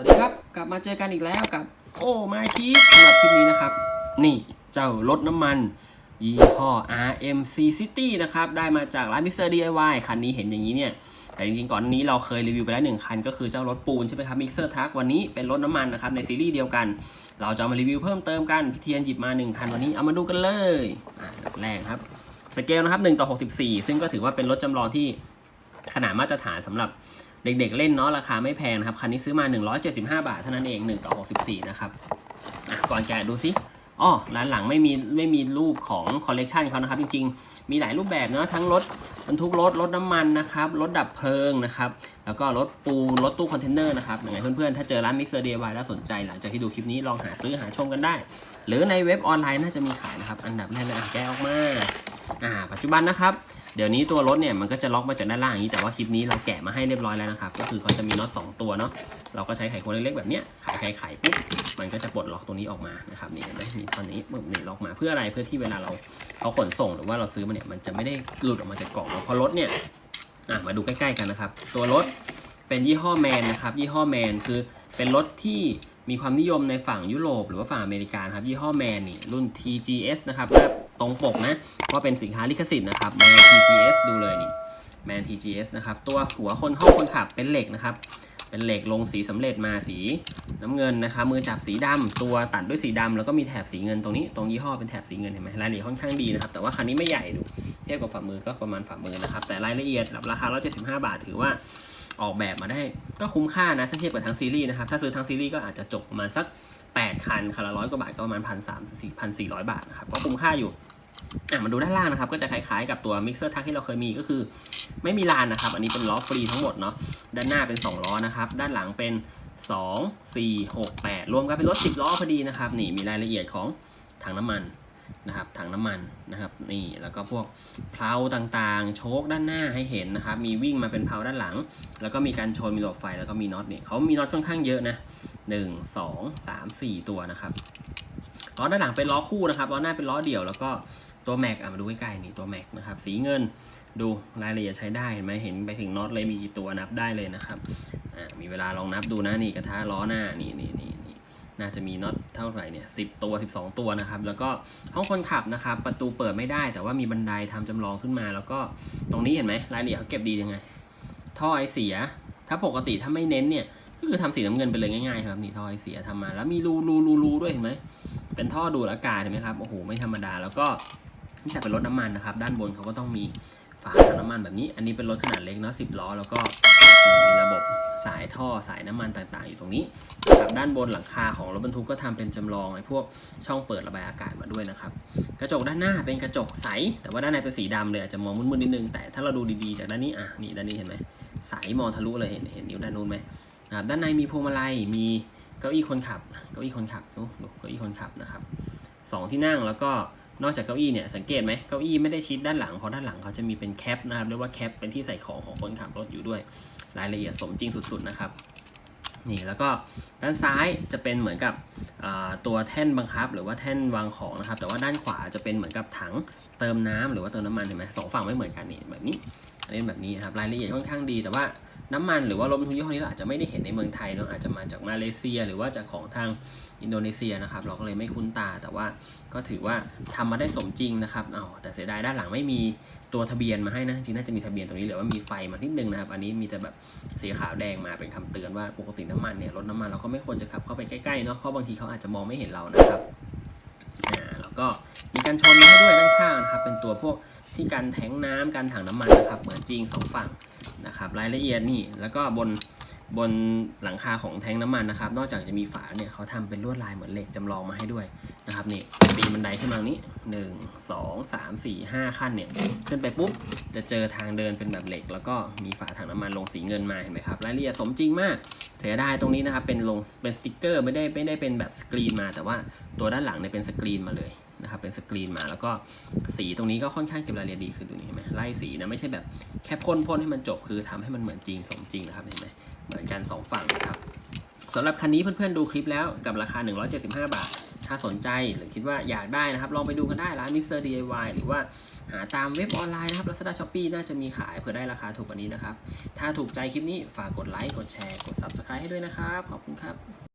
วัสดีครับ กลับมาเจอกันอีกแล้วกับโอ้มาคีสำหรับคลิปนี้นะครับ นี่เจ้ารถน้ำมันยี่ห้อ RMC City นะครับ ได้มาจากร้าน Mr. DIY คันนี้เห็นอย่างนี้เนี่ย แต่จริงๆ ก่อนนี้เราเคยรีวิวไปแล้วหนึ่งคัน ก็คือเจ้ารถปูนใช่ไหมครับ Mixer Truck วันนี้เป็นรถน้ำมันนะครับ ในซีรีส์เดียวกัน เราจะมารีวิวเพิ่มเติมกันพี่เทียนหยิบมา1คันวันนี้เอามาดูกันเลยแรกครับสเกลนะครับ1ต่อ64 ซึ่งก็ถือว่าเป็นรถจำลองที่ขนาดมาตรฐานสำหรับ เด็กๆเล่นเนาะราคาไม่แพงนะครับ คันนี้ซื้อมา 175 บาทเท่านั้นเอง 1 ต่อ 64 นะครับอะก่อนแกะดูสิอ๋อร้านหลังไม่มีไม่มีรูปของคอลเลกชันเขานะครับจริงๆ มีหลายรูปแบบเนาะทั้งรถบรรทุกรถรถน้ำมันนะครับรถดับเพลิงนะครับแล้วก็รถปูรถตู้คอนเทนเนอร์นะครับยังไงเพื่อนๆ ถ้าเจอร้าน Mixer DIY แล้วสนใจ หลังจากที่ดูคลิปนี้ลองหาซื้อหาชมกันได้ หรือในเว็บออนไลน์น่าจะมีขายนะครับ อันดับแรกเลยอะแกะออกมาอ่าปัจจุบันนะครับ เดี๋ยวนี้ตัวรถเนี่ยมันก็จะล็อกมาจากด้านล่างอย่างนี้แต่ว่าคลิปนี้เราแกะมาให้เรียบร้อยแล้วนะครับก็คือเขาจะมีน็อต2ตัวเนาะเราก็ใช้ไขควงเล็กๆแบบเนี้ยไขไขไขปุ๊บมันก็จะปลดล็อกตรงนี้ออกมานะครับนี่เห็นไหมมีตอนนี้ปุ๊บนี่ล็อกมาเพื่ออะไรเพื่อที่เวลาเราเขาขนส่งหรือว่าเราซื้อมาเนี่ยมันจะไม่ได้หลุดออกมาจากกล่องเนาะเพราะรถเนี่ยอะมาดูใกล้ๆกันนะครับ ตัวรถเป็นยี่ห้อแมนนะครับยี่ห้อแมนคือเป็นรถที่มีความนิยมในฝั่งยุโรปหรือว่าฝั่งอเมริกานะครับยี่ห้อแมนนี่รุ่น TGS นะครับ ตรงปกนะว่าเป็นสินค้าลิขสิทธิ์นะครับแมน TGS ดูเลยนี่แมน TGS นะครับตัวหัวคนห้องคนขับเป็นเหล็กนะครับเป็นเหล็กลงสีสำเร็จมาสีน้ำเงินนะครับมือจับสีดำตัวตัดด้วยสีดำแล้วก็มีแถบสีเงินตรงนี้ตรงยี่ห้อเป็นแถบสีเงินเห็นไหมรายละเอียดค่อนข้างดีนะครับแต่ว่าคันนี้ไม่ใหญ่ดูเทียบกับฝ่ามือก็ประมาณฝ่ามือนะครับแต่รายละเอียดราคา175 บาทถือว่าออกแบบมาได้ก็คุ้มค่านะถ้าเทียบกับทั้งซีรีส์นะครับถ้าซื้อทั้งซีรีส์ก็อาจจะจบประมาณสัก 8 คันคันละร้อยกว่าบาทก็ประมาณพันสามสี่พันสี่ร้อยบาทนะครับก็คุ้มค่าอยู่อะมาดูด้านล่างนะครับ ก็จะคล้ายๆกับตัวมิกเซอร์ทักที่เราเคยมีก็คือ ไม่มีลานนะครับ อันนี้เป็นล้อฟรีทั้งหมดเนาะด้านหน้าเป็น2ล้อนะครับด้านหลังเป็น 2 4 6 8 รวมกันเป็นรถ 10 ล้อพอดีนะครับนี่มีรายละเอียดของถังน้ำมันนะครับถังน้ำมันนะครับนี่แล้วก็พวกเพลาต่างๆ โชคด้านหน้าให้เห็นนะครับมีวิ่งมาเป็นเพลาด้านหลัง แล้วก็มีการชนมีหลบไฟแล้วก็มีน็อตเนี่ยเขามีน็อตค่อนข้างเยอะนะ 1 2 3 4 ตัวนะครับล้อด้านหลังเป็นล้อคู่นะครับล้อหน้าเป็นล้อเดี่ยวแล้วก็ตัวแม็กอะมาดูใกล้ๆนี่ตัวแม็กนะครับสีเงินดูรายละเอียดใช้ได้เห็นไหมเห็นไปถึงน็อตเลยมีกี่ตัวนับได้เลยนะครับอ่ามีเวลาลองนับดูนะนี่กระทะล้อหน้านี่นี่นี่นี่น่าจะมีน็อตเท่าไหร่เนี่ยสิตัว 12 ตัวนะครับ แล้วก็ห้องคนขับนะครับ ประตูเปิดไม่ได้ แต่ว่ามีบันไดทำจำลองขึ้นมา แล้วก็ตรงนี้เห็นไหมรายละเอียดเขาเก็บดียังไง ท่อไอเสีย ถ้าปกติถ้าไม่เน้นเนี่ย ก็คือทำสีน้ำเงินไปเลยง่ายๆครับนี่ท่อไอเสียทำมาแล้วมีรูรูรูรูด้วยเห็นไหมเป็นท่อดูดอากาศเห็นไหมครับโอ้โหไม่ธรรมดา แล้วก็นี่จะเป็นรถน้ำมันนะครับ ด้านบนเขาก็ต้องมีฝาถังน้ำมันแบบนี้ อันนี้เป็นรถขนาดเล็กเนาะสิบล้อ แล้วก็มีระบบสายท่อสายน้ำมันต่างๆ อยู่ตรงนี้นะครับด้านบนหลังคาของรถบรรทุกก็ทำเป็นจำลองไอ้พวกช่องเปิดระบายอากาศมาด้วยนะครับ กระจกด้านหน้าเป็นกระจกใส แต่ว่าด้านในเป็นสีดำเลยอาจจะมองมืดๆนิดนึง แต่ถ้าเราดูดีๆจากด้านนี้อะนี่ด้านนี้เห็นไหมใสมองทะลุเลยเห็นเห็นนิ้วด้านนู้นไหม นะครับด้านในมีพวงมาลัยมีเก้าอี้คนขับเก้าอี้คนขับเก้าอี้คนขับนะครับสองที่นั่งแล้วก็นอกจากเก้าอี้เนี่ยสังเกตไหมเก้าอี้ไม่ได้ชิดด้านหลังเพราะด้านหลังเขาจะมีเป็นแคปนะครับเรียกว่าแคปเป็นที่ใส่ของของคนขับรถอยู่ด้วยรายละเอียดสมจริงสุดๆนะครับนี่แล้วก็ด้านซ้ายจะเป็นเหมือนกับตัวแท่นบังคับ หรือว่าแท่นวางของนะครับ แต่ว่าด้านขวาจะเป็นเหมือนกับถังเติมน้ำหรือว่าเติมน้ำมันเห็นไหมสองฝั่งไม่เหมือนกันนี่แบบนี้อันนี้แบบนี้นะครับรายละเอียดค่อนข้างดีแต่ว่า น้ำมันหรือว่ารถบรรทุกยี่ห้อนี้เราอาจจะไม่ได้เห็นในเมืองไทยเนาะอาจจะมาจากมาเลเซีย หรือว่าจากของทางอินโดนีเซียนะครับ เราก็เลยไม่คุ้นตา แต่ว่าก็ถือว่าทำมาได้สมจริงนะครับเอาแต่เสียดายด้านหลังไม่มีตัวทะเบียนมาให้นะจริงน่าจะมีทะเบียนตรงนี้หรือว่ามีไฟมานิดนึงนะครับอันนี้มีแต่แบบสีขาวแดงมาเป็นคำเตือนว่าปกติน้ำมันเนี่ยรถน้ำมันเราก็ไม่ควรจะขับเข้าไปใกล้ๆเนาะเพราะบางทีเขาอาจจะมองไม่เห็นเรานะครับอ่าแล้วก็มีการชนมาให้ด้วยด้านข้างนะครับเป็นตัวพวกที่กันแทงน้ำกันถังน้ำมันนะครับเหมือนจริงสองฝั่ง นะครับรายละเอียดนี่แล้วก็บนบนหลังคาของแทงน้ำมันนะครับ นอกจากจะมีฝาเนี่ยเขาทำเป็นลวดลายเหมือนเหล็กจำลองมาให้ด้วยนะครับนี่ปีนบันไดขึ้นมาตรงนี้หนึ่งสองสามสี่ห้าขั้นเนี่ยขึ้นไปปุ๊บจะเจอทางเดินเป็นแบบเหล็ก แล้วก็มีฝาถังน้ำมันลงสีเงินมาเห็นไหมครับรายละเอียดสมจริงมากเสียดายตรงนี้นะครับเป็นลงเป็นสติกเกอร์ไม่ได้ไม่ได้เป็นแบบสกรีนมา แต่ว่าตัวด้านหลังเนี่ยเป็นสกรีนมาเลย นะครับเป็นสกรีนมาแล้วก็สีตรงนี้ก็ค่อนข้างเก็บรายละเอียดดีคือดูนี่เห็นไหมไล่สีนะไม่ใช่แบบแค่พ่นพ่นให้มันจบคือทำให้มันเหมือนจริงสมจริงนะครับเห็นไหมเหมือนกัน2ฝั่งนะครับสำหรับคันนี้เพื่อนๆดูคลิปแล้วกับราคา 175 บาท ถ้าสนใจหรือคิดว่าอยากได้นะครับ ลองไปดูกันได้ร้าน Mr. DIY หรือว่าหาตามเว็บออนไลน์นะครับ Lazada Shopee น่าจะมีขายเผื่อได้ราคาถูกกว่านี้นะครับ ถ้าถูกใจคลิปนี้ฝากกดไลค์ กดแชร์ กด Subscribe ให้ด้วยนะครับ ขอบคุณครับ